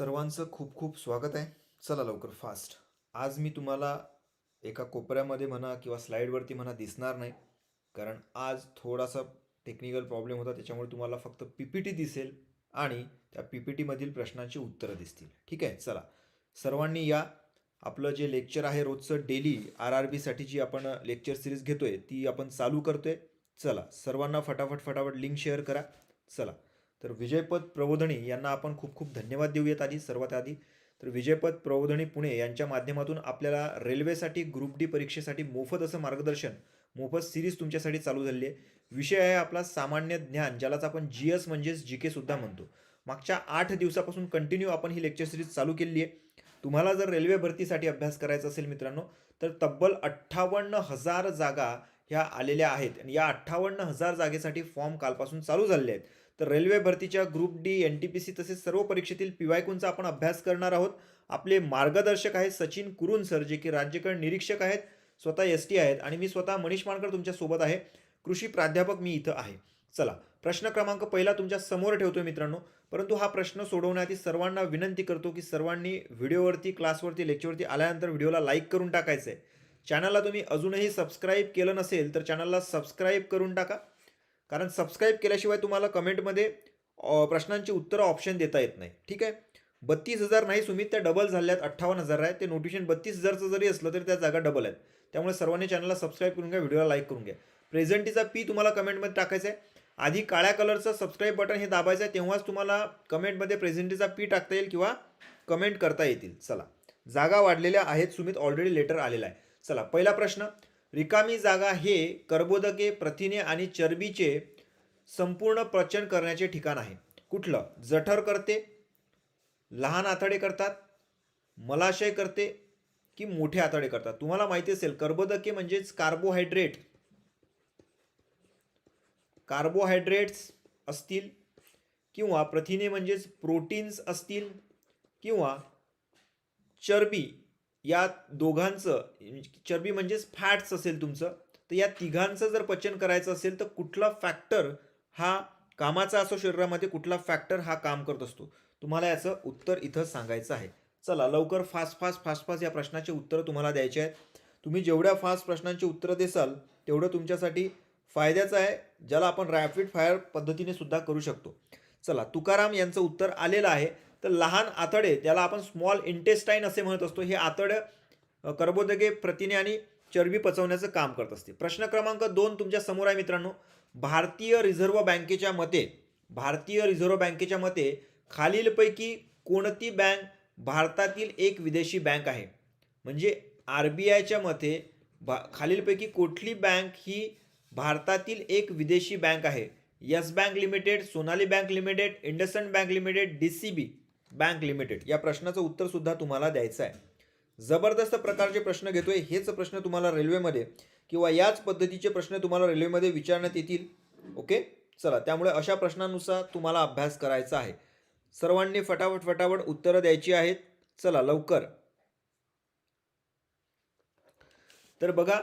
सर्वांचं खूप खूप स्वागत आहे. चला लवकर फास्ट आज मी तुम्हाला एका कोपऱ्यामध्ये म्हणा किंवा स्लाईडवरती म्हणा दिसणार नाही. कारण आज थोडासा टेक्निकल प्रॉब्लेम होता त्याच्यामुळे तुम्हाला फक्त पी पी टी दिसेल आणि त्या पी पी टीमधील प्रश्नांची उत्तरं दिसतील. ठीक आहे? चला. सर्वांनी या. आपलं जे लेक्चर आहे रोजचं डेली आर आर बीसाठी जी आपण लेक्चर सिरीज घेतो आहे ती आपण चालू करतो आहे चला. सर्वांना फटाफट फटाफट लिंक शेअर करा. चला. तर विजयपद प्रबोधणी यांना आपण खूप खूप धन्यवाद देऊयात आधी सर्वात आधी. तर विजयपद प्रबोधणी पुणे यांच्या माध्यमातून आपल्याला रेल्वेसाठी ग्रुप डी परीक्षेसाठी मोफत असं मार्गदर्शन मोफत सिरीज तुमच्यासाठी चालू झालेली आहे. विषय आहे आपला सामान्य ज्ञान ज्यालाच आपण जी एस म्हणजेच जी के सुद्धा म्हणतो. मागच्या आठ दिवसापासून कंटिन्यू आपण ही लेक्चर सिरीज चालू केलेली आहे. तुम्हाला जर रेल्वे भरतीसाठी अभ्यास करायचा असेल मित्रांनो तर तब्बल अठ्ठावन्न हजार जागा ह्या आलेल्या आहेत. आणि या अठ्ठावन्न हजार जागेसाठी फॉर्म कालपासून चालू झालेले आहेत. तर रेल्वे भरतीच्या group D N T P C तसेच सर्व परीक्षेतील पी आपण अभ्यास करणार आहोत? आपले मार्गदर्शक आहेत सचिन कुरुन सर जे की राज्यकर निरीक्षक आहेत. स्वतः एस टी आहेत आणि मी स्वतः मनीष मानकर तुमच्यासोबत आहे. कृषी प्राध्यापक मी इथं आहे. चला प्रश्न क्रमांक पहिला तुमच्यासमोर ठेवतोय मित्रांनो. परंतु हा प्रश्न सोडवण्याआधी सर्वांना विनंती करतो की सर्वांनी व्हिडिओवरती क्लासवरती लेक्चरवरती आल्यानंतर व्हिडिओला लाईक करून टाकायचं आहे चॅनलला तुम्ही अजूनही सबस्क्राईब केलं नसेल तर चॅनलला सबस्क्राईब करून टाका. कारण सबस्क्राईब केल्याशिवाय तुम्हाला कमेंटमध्ये प्रश्नांची उत्तरं ऑप्शन देता येत नाही. ठीक आहे? बत्तीस हजार नाही सुमित त्या डबल झाल्यात अठ्ठावन्न हजार आहे ते नोटिफिकेशन बत्तीस हजारचं जरी असलं तरी त्या जागा डबल आहेत. त्यामुळे सर्वांनी चॅनलला सबस्क्राईब करून घ्या व्हिडिओला लाईक करून घ्या. प्रेझेंटीचा पी तुम्हाला कमेंटमध्ये टाकायचा आहे. आधी काळ्या कलरचं सबस्क्राईब बटन हे दाबायचं आहे तेव्हाच तुम्हाला कमेंटमध्ये प्रेझेंटीचा पी टाकता येईल किंवा कमेंट करता येतील. चला. जागा वाढलेल्या आहेत सुमित ऑलरेडी लेटर आलेला आहे. चला पहिला प्रश्न. रिकामी जागा हे कर्बोदके प्रथिने आणि चरबीचे संपूर्ण पचन करण्याचे ठिकाण आहे. कुठलं? जठर करते लहान आतडे करतात मलाशय करते की मोठे आतडे करतात? तुम्हाला माहिती असेल कर्बोदके म्हणजेच कार्बोहायड्रेट कार्बोहायड्रेट्स असतील किंवा प्रथिने म्हणजेच प्रोटीन्स असतील किंवा चरबी. या दोघांचं चरबी म्हणजेच फॅट्स असेल तुमचं तर या तिघांचं जर पचन करायचं असेल तर कुठला फॅक्टर हा कामाचा असो शरीरामध्ये कुठला फॅक्टर हा काम करत असतो? तुम्हाला याचं उत्तर इथं सांगायचं आहे. चला लवकर फास्ट फास्ट फास्ट फास्ट या प्रश्नाचे उत्तरं तुम्हाला द्यायचे आहेत. तुम्ही जेवढ्या फास्ट प्रश्नांची उत्तरं देसाल तेवढं तुमच्यासाठी फायद्याचं आहे ज्याला आपण रॅपिड फायर पद्धतीने सुद्धा करू शकतो. चला तुकाराम यांचं उत्तर आलेलं आहे. तर लहान आतडे ज्याला आपण स्मॉल इंटेस्टाईन असे म्हणत असतो हे आतडं कर्बोदके प्रथिने आणि चरबी पचवण्याचं काम करत असते. प्रश्न क्रमांक दोन तुमच्यासमोर आहे मित्रांनो. भारतीय रिझर्व्ह बँकेच्या मते भारतीय रिझर्व्ह बँकेच्या मते खालीलपैकी कोणती बँक भारतातील एक विदेशी बँक आहे? म्हणजे आर बी आयच्या मते भा खालीलपैकी कुठली बँक ही भारतातील एक विदेशी बँक आहे? Yes bank limited Sonali bank limited IndusInd bank limited D C B. Bank limited या प्रश्नाचं उत्तर सुद्धा तुम्हाला द्यायचं आहे. जबरदस्त प्रकारचे प्रश्न घेतोय हेच प्रश्न तुम्हाला रेल्वेमध्ये किंवा याच पद्धतीचे प्रश्न तुम्हाला रेल्वेमध्ये विचारण्यात येतील. ओके? चला त्यामुळे अशा प्रश्नानुसार तुम्हाला अभ्यास करायचा आहे. सर्वांनी फटाफट फटाफट उत्तरं द्यायची आहेत. चला लवकर. तर बघा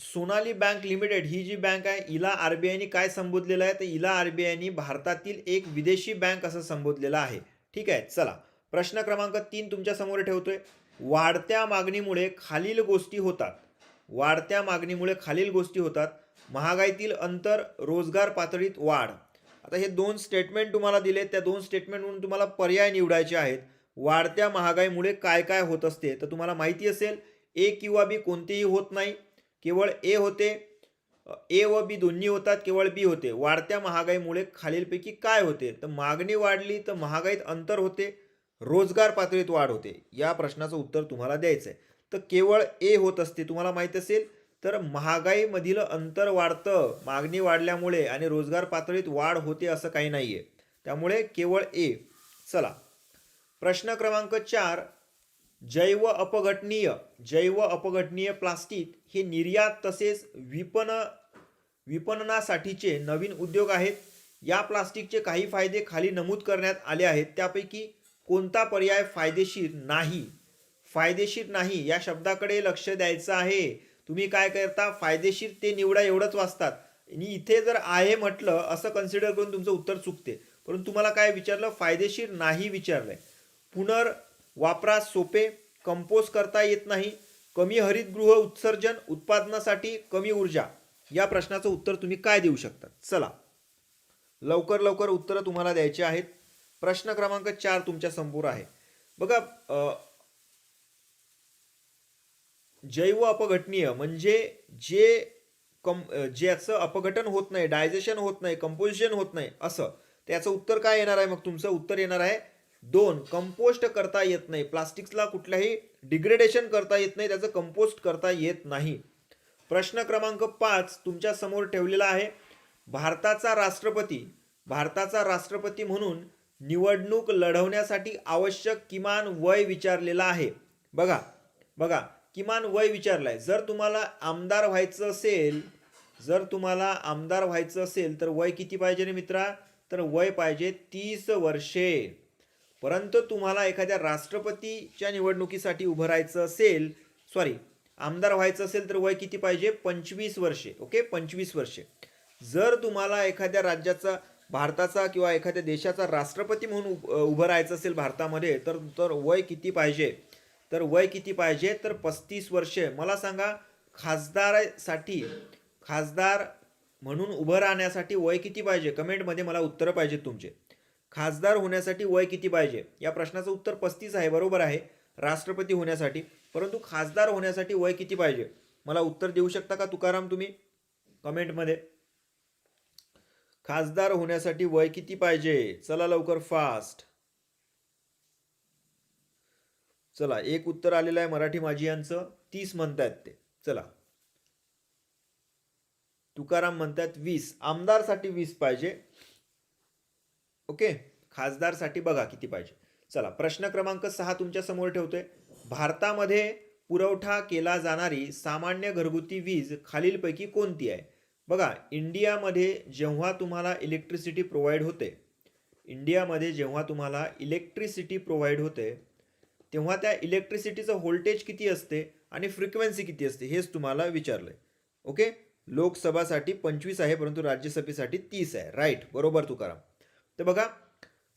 सोनाली बँक लिमिटेड ही जी बँक आहे हिला आयने काय संबोधलेलं आहे? तर हिला आयने भारतातील एक विदेशी बँक असं संबोधलेलं आहे. ठीक आहे चला. प्रश्न क्रमांक तीन तुमच्यासमोर ठेवतोय. वाढत्या मागणीमुळे खालील गोष्टी होतात. वाढत्या मागणीमुळे खालील गोष्टी होतात. महागाईतील अंतर रोजगार पातळीत वाढ. आता हे दोन स्टेटमेंट तुम्हाला दिले त्या दोन स्टेटमेंटवरून तुम्हाला पर्याय निवडायचे आहेत. वाढत्या महागाईमुळे काय काय होत असते? तर तुम्हाला माहिती असेल ए किंवा बी कोणतेही होत नाही. केवळ ए होते ए व बी दोन्ही होतात केवळ बी होते. वाढत्या महागाईमुळे खालीलपैकी काय होते? तर मागणी वाढली तर महागाईत अंतर होते रोजगार पातळीत वाढ होते. या प्रश्नाचं उत्तर तुम्हाला द्यायचं आहे तर केवळ ए होत असते तुम्हाला माहीत असेल तर महागाईमधील अंतर वाढतं. मागणी वाढल्यामुळे आणि रोजगार पातळीत वाढ होते असं काही नाही आहे त्यामुळे केवळ ए. चला. प्रश्न क्रमांक चार. जैव अपघटनीय जैव अपघटनीय प्लास्टिक हे निर्यात तसेच विपण विपणनासाठीचे नवीन उद्योग आहेत. या प्लास्टिकचे काही फायदे खाली नमूद करण्यात आले आहेत. त्यापैकी कोणता पर्याय फायदेशीर नाही? फायदेशीर नाही या शब्दाकडे लक्ष द्यायचं आहे. तुम्ही काय करता? फायदेशीर ते निवडा एवढंच वाचतात. आणि इथे जर आहे म्हटलं असं कन्सिडर करून तुमचं उत्तर चुकते. परंतु तुम्हाला काय विचारलं? फायदेशीर नाही विचारलंय. वापरास सोपे कंपोज करता येत नाही. कमी हरितगृह उत्सर्जन उत्पादनासाठी कमी ऊर्जा. या प्रश्नाचं उत्तर तुम्ही काय देऊ शकता चला. लवकर लवकर उत्तरं तुम्हाला द्यायची आहेत. प्रश्न क्रमांक चार तुमच्यासमोर आहे. बघा जैव अपघटनीय म्हणजे जे कम ज्याचं अपघटन होत नाही डायजेशन होत नाही कंपोजिशन होत नाही असं. त्याचं उत्तर काय येणार आहे? मग तुमचं उत्तर येणार आहे दोन कंपोस्ट करता येत नाही. प्लास्टिक्सला कुठल्याही डिग्रेडेशन करता येत नाही. त्याचं कंपोस्ट करता येत नाही. प्रश्न क्रमांक पाच तुमच्यासमोर ठेवलेला आहे. भारताचा राष्ट्रपती भारताचा राष्ट्रपती म्हणून निवडणूक लढवण्यासाठी आवश्यक किमान वय विचारलेला आहे. बघा बघा किमान वय विचारलंय. जर तुम्हाला आमदार व्हायचं असेल जर तुम्हाला आमदार व्हायचं असेल तर वय किती पाहिजे रे मित्रा? तर वय पाहिजे तीस वर्षे. परंतु तुम्हाला एखाद्या राष्ट्रपतीच्या निवडणुकीसाठी उभं राहायचं असेल सॉरी आमदार व्हायचं असेल तर वय किती पाहिजे? पंचवीस वर्षे ओके पंचवीस वर्षे. जर तुम्हाला एखाद्या राज्याचा भारताचा किंवा एखाद्या देशाचा राष्ट्रपती म्हणून उभं राहायचं असेल भारतामध्ये तर तर वय किती पाहिजे? तर वय किती पाहिजे? तर पस्तीस वर्षे. मला सांगा खासदारासाठी खासदार म्हणून उभं राहण्यासाठी वय किती पाहिजे? कमेंटमध्ये मला उत्तरं पाहिजेत तुमचे. खासदार होण्यासाठी वय किती पाहिजे? या प्रश्नाचं उत्तर पस्तीस आहे बरोबर आहे. राष्ट्रपती होण्यासाठी. परंतु खासदार होण्यासाठी वय किती पाहिजे? मला उत्तर देऊ शकता का तुकाराम तुम्ही? कमेंटमध्ये. खासदार होण्यासाठी वय किती पाहिजे? चला लवकर फास्ट. चला एक उत्तर आलेलं आहे मराठी माझी यांचं. तीस म्हणतायत ते. चला. तुकाराम म्हणतात वीस. आमदारसाठी वीस पाहिजे. ओके? खासदारसाठी बघा किती पाहिजे. चला प्रश्न क्रमांक सहा तुमच्यासमोर ठेवतोय. भारतामध्ये पुरवठा केला जाणारी सामान्य घरगुती वीज खालीलपैकी कोणती आहे? बघा इंडियामध्ये जेव्हा तुम्हाला इलेक्ट्रिसिटी प्रोव्हाइड होते इंडियामध्ये जेव्हा तुम्हाला इलेक्ट्रिसिटी प्रोव्हाइड होते तेव्हा त्या इलेक्ट्रिसिटीचं व्होल्टेज किती असते आणि फ्रिक्वेन्सी किती असते हेच तुम्हाला विचारलं ओके? लोकसभासाठी पंचवीस आहे परंतु राज्यसभेसाठी तीस आहे. राईट बरोबर तुकाराम. तर बघा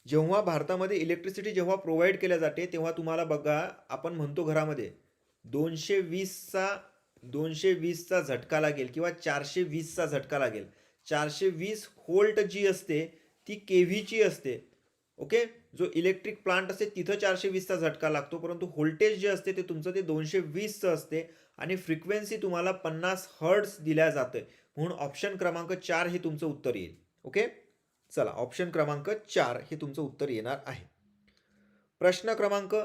जेव्हा भारतामध्ये इलेक्ट्रिसिटी जेव्हा प्रोव्हाइड केल्या जाते तेव्हा तुम्हाला बघा आपण म्हणतो घरामध्ये दोनशे वीसचा दोनशे वीसचा झटका लागेल किंवा चारशे वीसचा झटका लागेल. चारशे वीस होल्ट जी असते ती के व्हीची असते. ओके? जो इलेक्ट्रिक प्लांट असते तिथं चारशे वीसचा झटका लागतो परंतु व्होल्टेज जे असते ते तुमचं ते दोनशे वीसचं असते आणि फ्रिक्वेन्सी तुम्हाला पन्नास हर्ड्स दिल्या जाते म्हणून ऑप्शन क्रमांक चार हे तुमचं उत्तर येईल. ओके? चला ऑप्शन क्रमांक चार हे तुमचं उत्तर येणार आहे. प्रश्न क्रमांक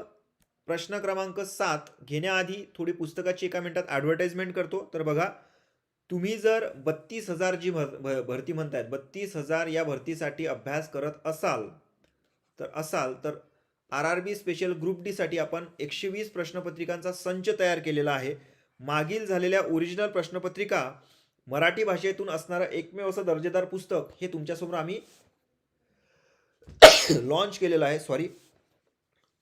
प्रश्न क्रमांक सात घेण्याआधी थोडी पुस्तकाची एका मिनिटात ॲडव्हर्टाइजमेंट करतो. तर बघा तुम्ही जर बत्तीस हजार जी भर भ- भरती म्हणतायत बत्तीस हजार या भरतीसाठी अभ्यास करत असाल तर असाल तर R R B special group डीसाठी आपण एकशे वीस प्रश्नपत्रिकांचा संच तयार केलेला आहे. मागील झालेल्या ओरिजिनल प्रश्नपत्रिका मराठी भाषेतून असणारं एकमेव असं दर्जेदार पुस्तक हे तुमच्यासमोर आम्ही लॉन्च केलेलं आहे. सॉरी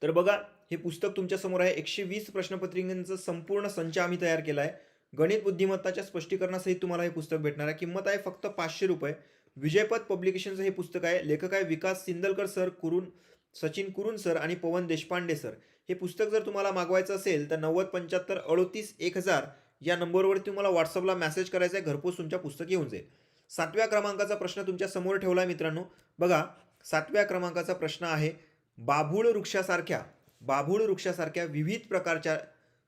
तर बघा हे पुस्तक तुमच्यासमोर आहे. एकशे वीस प्रश्नपत्रिकांचं संपूर्ण संच आम्ही तयार केला आहे. गणित बुद्धिमत्ताच्या स्पष्टीकरणासहित तुम्हाला हे पुस्तक भेटणार आहे. किंमत आहे फक्त पाचशे रुपये. विजयपद पब्लिकेशनचं हे पुस्तक आहे. लेखक आहे विकास सिंदलकर सर कुरुन सचिन कुरुन सर आणि पवन देशपांडे सर. हे पुस्तक जर तुम्हाला मागवायचं असेल तर नव्वद पंच्याहत्तर अडोतीस एक हजार या नंबरवरती तुम्हाला व्हॉट्सअपला मेसेज करायचा आहे घरपोच तुमच्या पुस्तक येऊन जाईल. सातव्या क्रमांकाचा प्रश्न तुमच्यासमोर ठेवला आहे मित्रांनो. बघा सातव्या क्रमांकाचा प्रश्न आहे बाभूळ वृक्षासारख्या बाभूळ वृक्षासारख्या विविध प्रकारच्या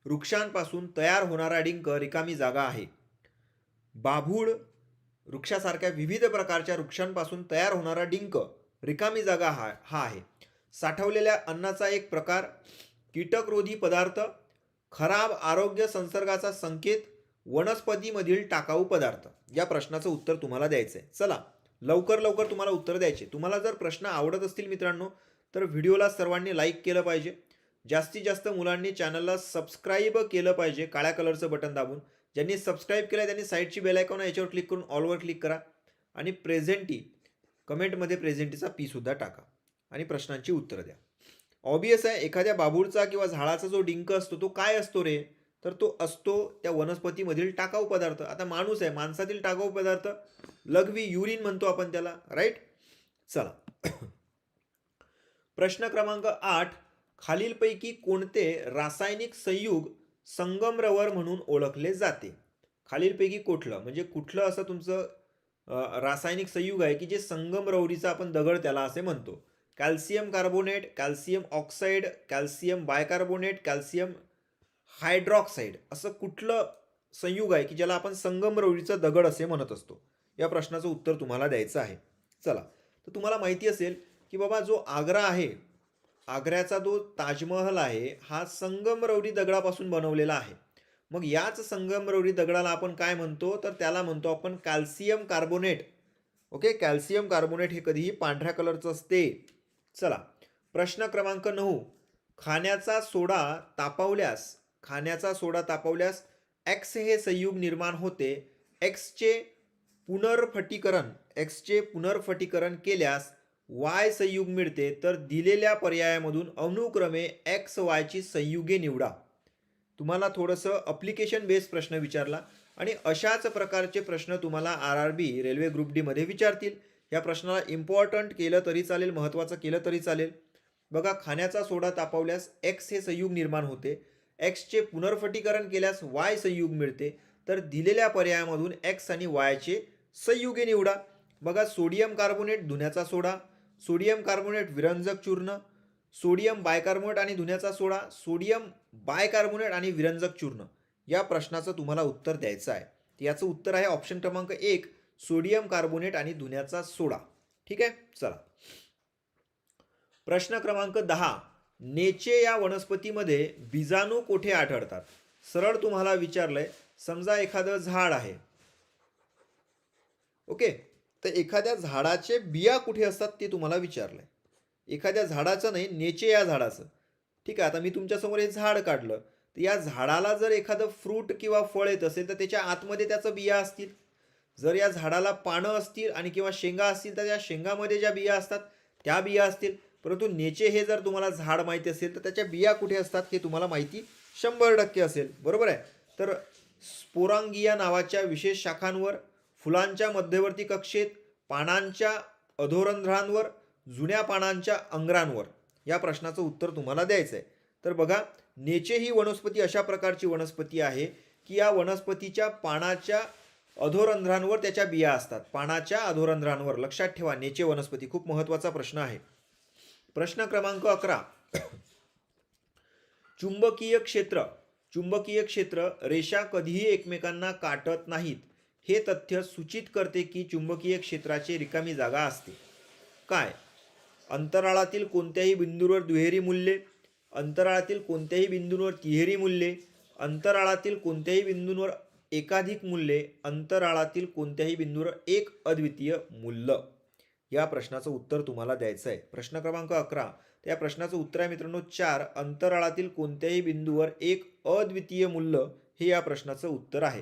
वृक्षांपासून तयार होणारा डिंक रिकामी जागा आहे. बाभूळ वृक्षासारख्या विविध प्रकारच्या वृक्षांपासून तयार होणारा डिंक रिकामी जागा हा हा आहे. साठवलेल्या अन्नाचा एक प्रकार कीटकरोधी पदार्थ खराब आरोग्य संसर्गाचा संकेत वनस्पतीमधील टाकाऊ पदार्थ. या प्रश्नाचं उत्तर तुम्हाला द्यायचं आहे चला लवकर लवकर तुम्हाला उत्तर द्यायचे. तुम्हाला जर प्रश्न आवडत असतील मित्रांनो तर व्हिडिओला सर्वांनी लाईक केलं पाहिजे. जास्तीत जास्त मुलांनी चॅनलला सबस्क्राईब केलं पाहिजे काळ्या कलरचं बटन दाबून. ज्यांनी सबस्क्राईब केलं त्यांनी साईडची बेल आयकॉन याच्यावर क्लिक करून ऑलवर क्लिक करा. आणि प्रेझेंटी कमेंटमध्ये प्रेझेंटीचा पीसुद्धा टाका. आणि प्रश्नांची उत्तरं द्या. ऑबियस आहे एखाद्या बाबूळचा किंवा झाडाचा जो डिंक असतो तो काय असतो रे? तर तो असतो त्या वनस्पतीमधील टाकाऊ पदार्थ. आता माणूस आहे माणसातील टाकाऊ पदार्थ लघवी युरिन म्हणतो आपण त्याला राईट चला. प्रश्न क्रमांक आठ खालीलपैकी कोणते रासायनिक संयुग संगमरवर म्हणून ओळखले जाते? खालीलपैकी कुठलं? म्हणजे कुठलं असं तुमचं रासायनिक संयुग आहे की जे संगमरवरीचा आपण दगड त्याला असे म्हणतो? Calcium carbonate calcium oxide calcium bicarbonate calcium hydroxide असं कुठलं संयुग आहे की ज्याला आपण संगमरवरीचा दगड असे म्हणत असतो? या प्रश्नाचं उत्तर तुम्हाला द्यायचं आहे. चला तर तुम्हाला माहिती असेल की बाबा जो आग्रा आहे आग्र्याचा जो ताजमहल आहे हा संगमरवरी दगडापासून बनवलेला आहे. मग याच संगमरवरी दगडाला आपण काय म्हणतो? तर त्याला म्हणतो आपण calcium carbonate. Okay? Calcium carbonate हे कधीही पांढऱ्या कलरचं असते. चला प्रश्न क्रमांक नऊ. खाण्याचा सोडा तापवल्यास खाण्याचा सोडा तापवल्यास एक्स हे संयुग निर्माण होते. एक्सचे पुनर्फटीकरण एक्सचे पुनर्फटीकरण केल्यास वाय संयुग मिळते. तर दिलेल्या पर्यायामधून अनुक्रमे एक्स वायची संयुगे निवडा. तुम्हाला थोडंसं अप्लिकेशन बेस प्रश्न विचारला आणि अशाच प्रकारचे प्रश्न तुम्हाला R R B railway group डीमध्ये विचारतील. या प्रश्नाला इम्पॉर्टंट केलं तरी चालेल महत्त्वाचं केलं तरी चालेल. बघा खाण्याचा सोडा तापवल्यास एक्स हे संयुग निर्माण होते. एक्सचे पुनर्फटीकरण केल्यास वाय संयुग मिळते. तर दिलेल्या पर्यायामधून एक्स आणि वायचे संयुगे निवडा. बघा सोडियम कार्बोनेट धुण्याचा सोडा सोडियम कार्बोनेट विरंजक चूर्ण सोडियम बायकार्बोनेट आणि धुण्याचा सोडा सोडियम बायकार्बोनेट आणि विरंजक चूर्ण. या प्रश्नाचं तुम्हाला उत्तर द्यायचं आहे. याचं उत्तर आहे ऑप्शन क्रमांक एक सोडियम कार्बोनेट आणि धुण्याचा सोडा. ठीक आहे? चला. प्रश्न क्रमांक दहा. नेचे या वनस्पतीमध्ये बीजाणू कोठे आढळतात? सरळ तुम्हाला विचारलंय. समजा एखादं झाड आहे. ओके? तर एखाद्या झाडाचे बिया कुठे असतात ते तुम्हाला विचारलंय. एखाद्या झाडाचं नाही नेचे या झाडाचं. ठीक आहे? आता मी तुमच्यासमोर हे झाड काढलं. तर या झाडाला जर एखादं फ्रूट किंवा फळ येत असेल तर त्याच्या आतमध्ये त्याचं बिया असतील. जर या झाडाला पानं असतील आणि किंवा शेंगा असतील तर त्या शेंगामध्ये ज्या बिया असतात त्या बिया असतील. परंतु नेचे हे जर तुम्हाला झाड माहिती असेल तर त्याच्या बिया कुठे असतात हे तुम्हाला माहिती शंभर टक्के असेल. बरोबर आहे? तर स्पोरांगिया नावाच्या विशेष शाखांवर फुलांच्या मध्यवर्ती कक्षेत पानांच्या अधोरंध्रांवर जुन्या पानांच्या अंगरांवर. या प्रश्नाचं उत्तर तुम्हाला द्यायचं आहे. तर बघा नेचे ही वनस्पती अशा प्रकारची वनस्पती आहे की या वनस्पतीच्या पानाच्या अधोरंध्रांवर त्याच्या बिया असतात. पानाच्या अधोरंध्रांवर लक्षात ठेवा नेचे वनस्पती खूप महत्त्वाचा प्रश्न आहे. प्रश्न क्रमांक अकरा. चुंबकीय क्षेत्र. चुंबकीय क्षेत्र रेषा कधीही एकमेकांना काटत नाहीत. हे तथ्य सूचित करते की चुंबकीय क्षेत्राची रिकामी जागा असते. काय? अंतराळातील कोणत्याही बिंदूवर दुहेरी मूल्ये? अंतराळातील कोणत्याही बिंदूंवर तिहेरी मूल्ये? अंतराळातील कोणत्याही बिंदूंवर एकाधिक मूल्ये अंतराळातील कोणत्याही बिंदूवर एक अद्वितीय मूल्य. या प्रश्नाचं उत्तर तुम्हाला द्यायचं आहे प्रश्न क्रमांक अकरा. त्या प्रश्नाचं उत्तर आहे मित्रांनो चार. अंतराळातील कोणत्याही बिंदूवर एक अद्वितीय मूल्य हे या प्रश्नाचं उत्तर आहे.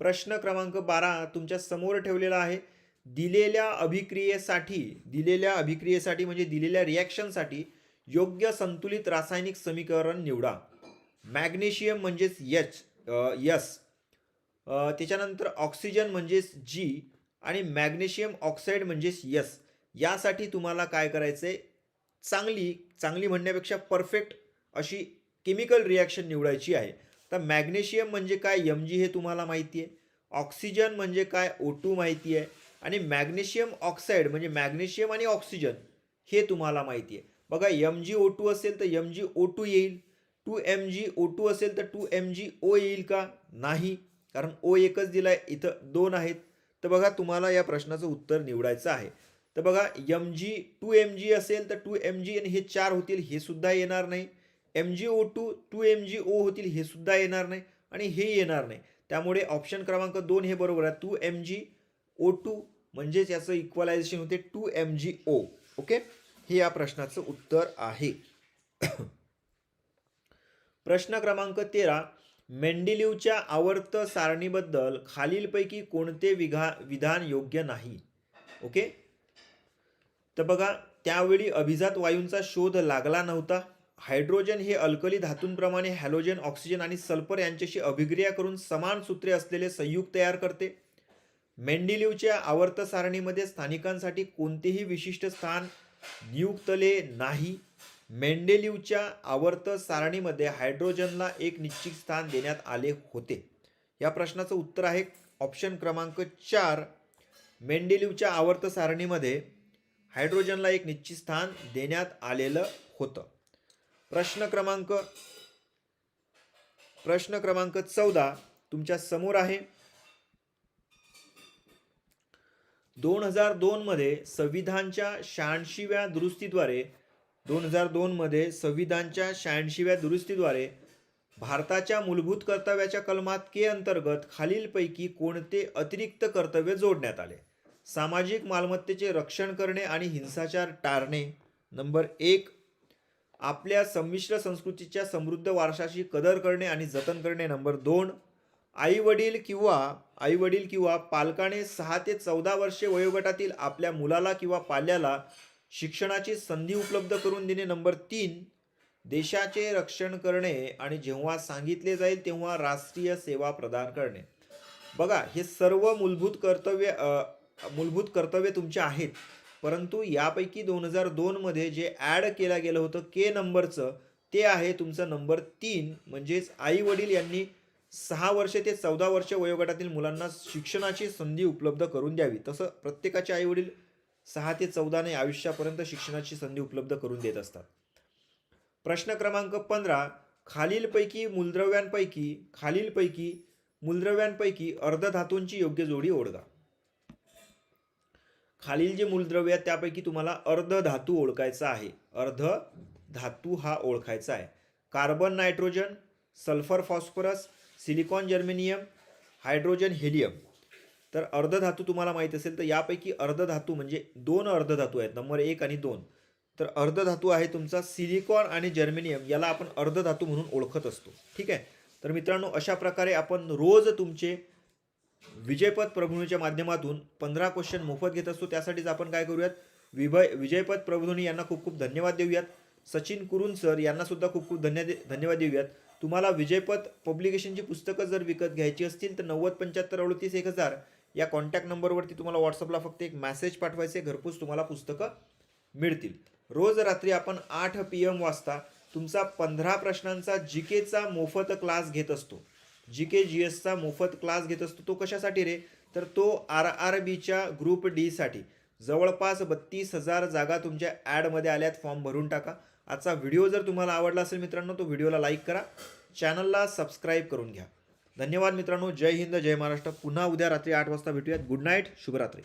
प्रश्न क्रमांक बारा तुमच्यासमोर ठेवलेला आहे. दिलेल्या अभिक्रियेसाठी दिलेल्या अभिक्रियेसाठी म्हणजे दिलेल्या रिॲक्शनसाठी योग्य संतुलित रासायनिक समीकरण निवडा. मॅग्नेशियम म्हणजेच यच यस त्याच्यानंतर ऑक्सिजन म्हणजेच जी आणि मॅग्नेशियम ऑक्साईड म्हणजेच यस यासाठी तुम्हाला काय करायचं आहे चांगली चांगली म्हणण्यापेक्षा परफेक्ट अशी केमिकल रिॲक्शन निवडायची आहे. तर मॅग्नेशियम म्हणजे काय? एम जी हे तुम्हाला माहिती आहे ऑक्सिजन म्हणजे काय? ओ टू माहिती आहे आणि मॅग्नेशियम ऑक्साईड म्हणजे मॅग्नेशियम आणि ऑक्सिजन हे तुम्हाला माहिती आहे बघा एम जी ओ टू असेल तर एम जी ओ टू येईल. Two M G O two असेल तर टू एम जी ओ येईल का? नाही. कारण ओ एकच दिला आहे इथं दोन आहेत. तर बघा तुम्हाला या प्रश्नाचं उत्तर निवडायचं आहे. तर बघा M G two M G असेल तर टू एम जी आणि हे चार होतील हे सुद्धा येणार नाही. M G O two two M G O होतील हे सुद्धा येणार नाही आणि हे येणार नाही. त्यामुळे ऑप्शन क्रमांक दोन हे बरोबर आहे. Two M G O two म्हणजेच याचं इक्वलायझेशन होते two M G O okay हे या प्रश्नाचं उत्तर आहे. प्रश्न क्रमांक तेरा मेंडिलिवच्या आवर्त सारणीबद्दल खालीलपैकी कोणते विघा विधान योग्य नाही. ओके? तर बघा त्यावेळी अभिजात वायूंचा शोध लागला नव्हता. हायड्रोजन हे अल्कली धातूंप्रमाणे हॅलोजन ऑक्सिजन आणि सल्फर यांच्याशी अभिक्रिया करून समान सूत्रे असलेले संयुग तयार करते. मेंडिलिव्हच्या आवर्त सारणीमध्ये स्थानिकांसाठी कोणतेही विशिष्ट स्थान नियुक्तले नाही. मेंडेलिवच्या आवर्त सारणीमध्ये हायड्रोजनला एक निश्चित स्थान देण्यात आले होते. या प्रश्नाचं उत्तर आहे ऑप्शन क्रमांक चार. मेंडेलिवच्या आवर्त सारणीमध्ये हायड्रोजनला एक निश्चित स्थान देण्यात आलेलं होतं. प्रश्न क्रमांक प्रश्न क्रमांक चौदा तुमच्यासमोर आहे. दोन हजार दोनमध्ये संविधानच्या शहाऐंशीव्या दुरुस्तीद्वारे दोन हजार दोनमध्ये संविधानच्या शहाऐंशीव्या दुरुस्तीद्वारे भारताच्या मूलभूत कर्तव्याच्या कलमात के अंतर्गत खालीलपैकी कोणते अतिरिक्त कर्तव्य जोडण्यात आले? सामाजिक मालमत्तेचे रक्षण करणे आणि हिंसाचार टाळणे. नंबर एक आपल्या संमिश्र संस्कृतीच्या समृद्ध वारशाची कदर करणे आणि जतन करणे. नंबर दोन आईवडील किंवा आईवडील किंवा पालकाने सहा ते चौदा वर्षे वयोगटातील आपल्या मुलाला किंवा पाल्याला शिक्षणाची संधी उपलब्ध करून देणे. नंबर तीन देशाचे रक्षण करणे आणि जेव्हा सांगितले जाईल तेव्हा राष्ट्रीय सेवा प्रदान करणे. बघा हे सर्व मूलभूत कर्तव्य मूलभूत कर्तव्य तुमचे आहेत. परंतु यापैकी दोन हजार दोनमध्ये जे ॲड केलं गेलं होतं के नंबरचं ते आहे तुमचं नंबर तीन. म्हणजेच आई वडील यांनी सहा वर्षे ते चौदा वर्ष वयोगटातील मुलांना शिक्षणाची संधी उपलब्ध करून द्यावी. तसं प्रत्येकाचे आई वडील सहा ते चौदाने आयुष्यापर्यंत शिक्षणाची संधी उपलब्ध करून देत असतात. प्रश्न क्रमांक पंधरा खालीलपैकी मूलद्रव्यांपैकी खालीलपैकी मूलद्रव्यांपैकी अर्धधातूंची योग्य जोडी ओळखा. खालील जे मूलद्रव्य आहेत त्यापैकी तुम्हाला अर्ध धातू ओळखायचा आहे. अर्ध धातू हा ओळखायचा आहे. Carbon nitrogen sulphur phosphorus silicon germanium hydrogen helium. तर अर्धधातू तुम्हाला माहीत असेल तर यापैकी अर्धधातू म्हणजे दोन अर्धधातू आहेत नंबर एक आणि दोन. तर अर्धधातू आहे तुमचा सिलिकॉन आणि जर्मेनियम याला आपण अर्धधातू म्हणून ओळखत असतो. ठीक आहे? तर मित्रांनो अशा प्रकारे आपण रोज तुमचे विजयपद प्रभूमीच्या माध्यमातून पंधरा क्वेश्चन मोफत घेत असतो. त्यासाठीच आपण काय करूयात? विभय विजयपद प्रभूनी यांना खूप खूप धन्यवाद देऊयात. सचिन कुरुन सर यांनासुद्धा खूप खूप धन्य धन्यवाद देऊयात. तुम्हाला विजयपद पब्लिकेशनची पुस्तकं जर विकत घ्यायची असतील तर नव्वद पंच्याहत्तर अडतीस एक हजार या कॉन्टॅक्ट नंबरवरती तुम्हाला व्हॉट्सअपला फक्त एक मॅसेज पाठवायचे घरपोच तुम्हाला पुस्तकं मिळतील. रोज रात्री आपण आठ पी एम वाजता तुमचा पंधरा प्रश्नांचा जी केचा मोफत क्लास घेत असतो. जी के जी एसचा मोफत क्लास घेत असतो तो कशासाठी रे? तर तो आर आर बीच्या ग्रुप डीसाठी जवळपास बत्तीस हजार जागा तुमच्या ॲडमध्ये आल्यात फॉर्म भरून टाका. आजचा व्हिडिओ जर तुम्हाला आवडला असेल मित्रांनो तो व्हिडिओला लाईक करा. चॅनलला सबस्क्राईब करून घ्या. धन्यवाद मित्रांनो. जय हिंद जय महाराष्ट्र. पुन्हा उद्या रात्री आठ वाजता भेटूयात. गुड नाईट शुभरात्री.